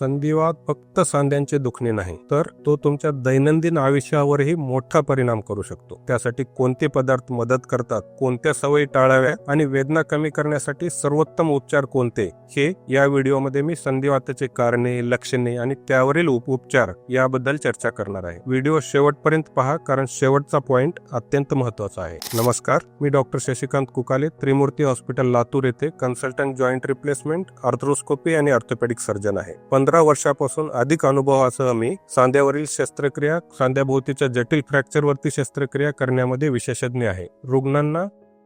संधिवात फक्त सांध्यांचे दुखणे नाही तर तो तुमच्या दैनंदिन आयुष्यावरही मोठा परिणाम करू शकतो. त्यासाठी कोणते पदार्थ मदत करतात कोणत्या सवयी टाळाव्या आणि वेदना कमी करण्यासाठी सर्वोत्तम उपचार कोणते हे या व्हिडिओमध्ये मी संधिवाताचे कारणे लक्षणे आणि त्यावरील उप- उपचार याबद्दल चर्चा करणार आहे. व्हिडिओ शेवटपर्यंत पहा कारण शेवटचा पॉइंट अत्यंत महत्त्वाचा आहे. नमस्कार मी डॉक्टर शशिकांत कुकाले त्रिमूर्ती हॉस्पिटल लातूर येथे कन्सल्टंट जॉईंट रिप्लेसमेंट आर्थ्रोस्कोपी आणि ऑर्थोपेडिक सर्जन आहे. पंधरा वर्षापासून अधिक अनुभवासह मी सांध्यावरील शस्त्रक्रिया सांध्याभोवतीच्या जटिल फ्रॅक्चरवरती शस्त्रक्रिया करण्यामध्ये विशेषज्ञ आहे. रुग्णांना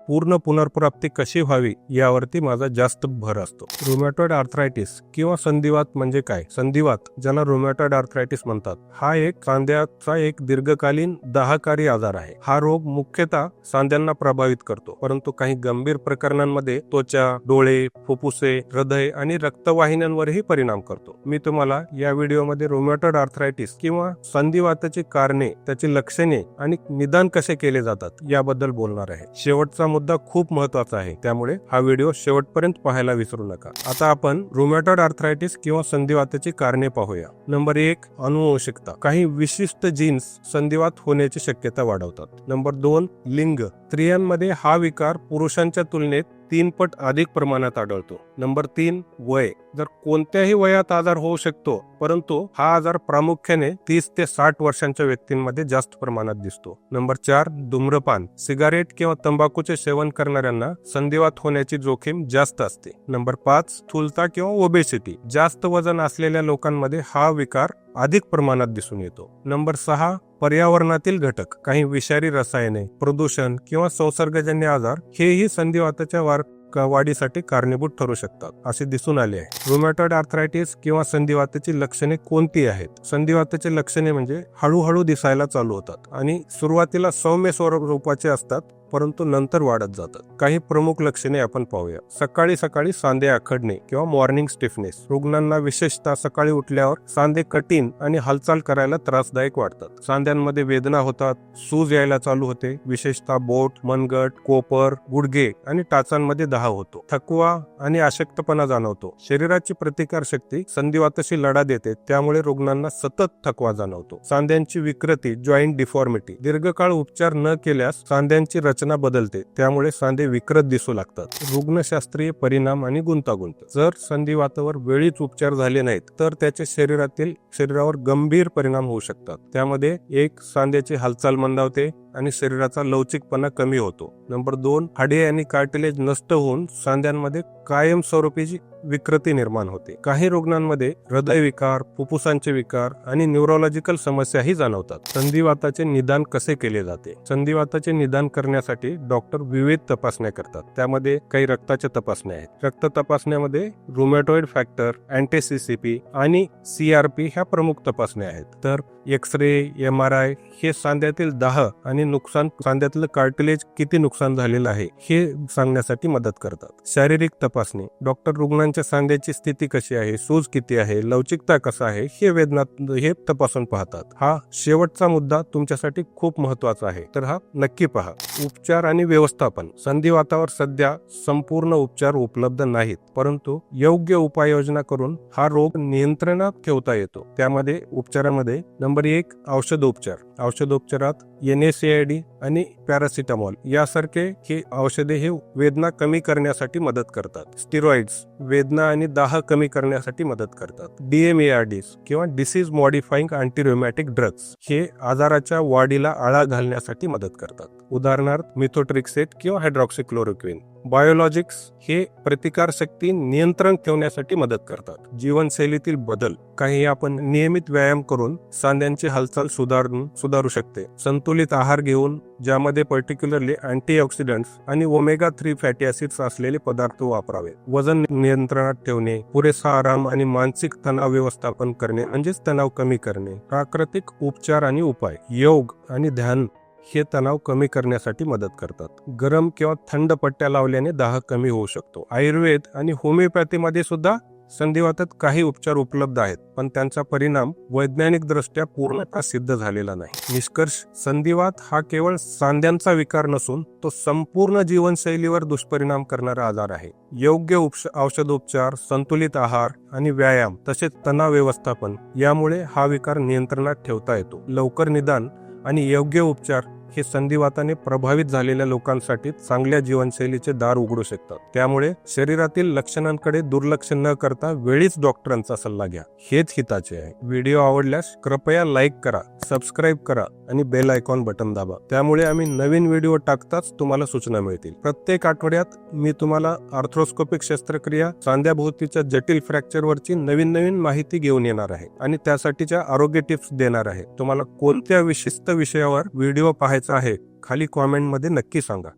पूर्ण पुनर्प्राप्ती कशी व्हावी यावरती माझा जास्त भर असतो. रोमॅटॉइड आर्थरायटिस किंवा संधिवात म्हणजे काय? संधिवात ज्याला रोमॅटॉइड आर्थरायटिस म्हणतात हा एक सांध्याचा एक दीर्घकालीन दाहकारी आजार आहे. हा रोग मुख्यतः सांध्यांना प्रभावित करतो परंतु काही गंभीर प्रकरणांमध्ये त्वचा डोळे फुफ्फुसे हृदय आणि रक्तवाहिन्यांवरही परिणाम करतो. मी तुम्हाला या व्हिडिओमध्ये रोमॅटॉइड आर्थरायटिस किंवा संधिवाताची कारणे त्याची लक्षणे आणि निदान कसे केले जातात याबद्दल बोलणार आहे. शेवटचा मुद्दा खूप महत्त्वाचा आहे. त्यामुळे हा व्हिडिओ शेवटपर्यंत पाहायला विसरू नका. आता आपण रुमॅटॉइड आर्थरायटिस किंवा संधिवाताची कारणे पाहूया. नंबर एक अनुवंशिकता. काही विशिष्ट जीन्स संधिवात होण्याची शक्यता वाढवतात. नंबर दोन लिंग. स्त्रियांमध्ये हा विकार पुरुषांच्या तुलनेत तीन पट अधिक प्रमाणात आढळतो. नंबर तीन वय. जर कोणत्याही वयात आजार होऊ शकतो परंतु हा आजार प्रामुख्याने तीस ते साठ वर्षांच्या व्यक्तींमध्ये जास्त प्रमाणात दिसतो. नंबर चार धूम्रपान. सिगारेट किंवा तंबाखूचे सेवन करणाऱ्यांना संधिवात होण्याची जोखीम जास्त असते. नंबर पाच स्थूलता किंवा ओबेसिटी जास्त वजन असलेल्या लोकांमध्ये हा विकार अधिक प्रमाणात दिसून येतो. नंबर सहा पर्यावरणातील घटक काही विषारी रसायने प्रदूषण किंवा संसर्गजन्य आजार हेही संधिवाताच्या वार वाढीसाठी कारणीभूत ठरू शकतात असे दिसून आले आहे. रुमॅटॉइड आर्थरायटिस किंवा संधिवाताची लक्षणे कोणती आहेत? संधिवाताची लक्षणे म्हणजे हळूहळू दिसायला चालू होतात आणि सुरुवातीला सौम्य स्वरूपाचे असतात परंतु नंतर वाढत जातात काही प्रमुख लक्षणे आपण पाहूया. सकाळी सकाळी सांधे आखडणे किंवा मॉर्निंग स्टिफनेस रुग्णांना विशेषतः सकाळी उठल्यावर सांधे कठीण आणि हालचाल करायला त्रासदायक वाटतात. सांध्यांमध्ये वेदना होतात सूज यायला चालू होते. विशेषतः बोट मनगट कोपर गुडघे आणि टाचांमध्ये दहा होतो. थकवा आणि अशक्तपणा जाणवतो. शरीराची प्रतिकार शक्ती संधिवाताशी लढा देते त्यामुळे रुग्णांना सतत थकवा जाणवतो. सांध्यांची विकृती जॉईंट डिफॉर्मिटी दीर्घकाळ उपचार न केल्यास सांध्यांची रचना रचना बदलते त्यामुळे सांधे विकृत दिसू लागतात. रुग्णशास्त्रीय परिणाम आणि गुंतागुंत. जर संधिवातावर वेळीच उपचार झाले नाहीत तर त्याचे शरीरातील शरीरावर गंभीर परिणाम होऊ शकतात. त्यामध्ये एक सांध्याची हालचाल मंदावते आणि शरीराचा लवचिकपणा कमी होतो. नंबर दोन हाडे आणि कार्टिलेज नष्ट होऊन सांध्यांमध्ये कायमस्वरूपीची विकृती निर्माण होते. काही रुग्णांमध्ये हृदयविकार फुफ्फुसांचे विकार आणि न्यूरोलॉजिकल समस्याही जाणवतात. संधिवाताचे निदान कसे केले जाते? संधिवाताचे निदान करण्यासाठी डॉक्टर विविध तपासण्या करतात. त्यामध्ये काही रक्ताच्या तपासण्या आहेत. रक्त तपासण्यामध्ये रुमॅटॉइड फॅक्टर अँटीसीसीपी आणि सीआरपी ह्या प्रमुख तपासण्या आहेत. तर X ray M R I हे सांध्यातील दाह आणि नुकसान सांध्यातलं कार्टिलेज किती नुकसान झालेलं आहे हे सांगण्यासाठी मदत करतात. शारीरिक तपासणी. डॉक्टर रुग्णांच्या सांध्याची स्थिती कशी आहे? सूज किती आहे? लवचिकता कसा आहे? हे वेदना हे तपासून पाहतात. हा शेवटचा मुद्दा तुमच्यासाठी खूप महत्त्वाचा आहे. तर हा नक्की पहा. उपचार आणि व्यवस्थापन. संधिवातावर सध्या संपूर्ण उपचार उपलब्ध नाहीत परंतु योग्य उपाययोजना करून हा रोग नियंत्रणात ठेवता येतो. त्यामध्ये उपचारामध्ये नंबर एक औषधोपचार. औषधोपचारात N S A I D आणि पॅरासिटामॉल यासारखे हे औषधे हे वेदना कमी करण्यासाठी मदत करतात. स्टिरॉइड्स वेदना आणि दाह कमी करण्यासाठी मदत करतात. डीएमएआरडीस किंवा डिसीज मॉडिफाईंग अँटीरोमॅटिक ड्रग्स हे आजाराच्या वाढीला आळा घालण्यासाठी मदत करतात. उदाहरणार्थ मिथोट्रिक्सेट किंवा हायड्रॉक्सिक्लोरोक्विन. बायोलॉजिक्स हे प्रतिकारशक्ती नियंत्रण ठेवण्यासाठी मदत करतात. जीवनशैलीतील बदल काही आपण नियमित व्यायाम करून सांध्यांची हालचाल सुधारून सुधारू शकते. संतुलित आहार घेऊन ज्यामध्ये पर्टिक्युलरली अँटीऑक्सिडंट्स आणि ओमेगा थ्री फॅटी ऍसिड्स असलेले पदार्थ वापरावे. वजन नियंत्रणात ठेवणे पुरेसा आराम आणि मानसिक तणाव व्यवस्थापन करणे म्हणजेच तणाव कमी करणे. प्राकृतिक उपचार आणि उपाय योग आणि ध्यान हे तणाव कमी करण्यासाठी मदत करतात. गरम किंवा थंड पट्ट्या लावल्याने दाह कमी होऊ शकतो. आयुर्वेद आणि होमिओपॅथीमध्ये सुद्धा संधिवातात काही उपचार उपलब्ध आहेत पण त्यांचा परिणाम वैज्ञानिक दृष्ट्या पूर्णतः सिद्ध झालेला नाही. निष्कर्ष संधिवात हा केवळ सांध्यांचा विकार नसून तो संपूर्ण जीवनशैलीवर दुष्परिणाम करणारा आजार आहे. योग्य उपश औषधोपचार संतुलित आहार आणि व्यायाम तसेच तणाव व्यवस्थापन यामुळे हा विकार नियंत्रणात ठेवता येतो. लवकर निदान आणि योग्य उपचार हे संधिवाताने प्रभावित झालेल्या लोकांसाठी चांगल्या जीवनशैलीचे दार उघडू शकतात. त्यामुळे शरीरातील लक्षणांकडे दुर्लक्ष न करता वेळीच डॉक्टरांचा सल्ला घ्या. हेच हिताचे आहे. व्हिडिओ आवडल्यास कृपया लाईक करा सबस्क्राईब करा आणि बेल आयकॉन बटन दाबा. त्यामुळे आम्ही नवीन व्हिडिओ टाकताच तुम्हाला सूचना मिळतील. प्रत्येक आठवड्यात मी तुम्हाला आर्थ्रोस्कोपिक शस्त्रक्रिया सांध्याभोवतीच्या जटिल फ्रॅक्चरवरची नवीन नवीन माहिती घेऊन येणार आहे आणि त्यासाठीच्या आरोग्य टिप्स देणार आहे. तुम्हाला कोणत्या विशिष्ट विषयावर व्हिडिओ पाहायचा आहे खाली कॉमेंटमध्ये नक्की सांगा.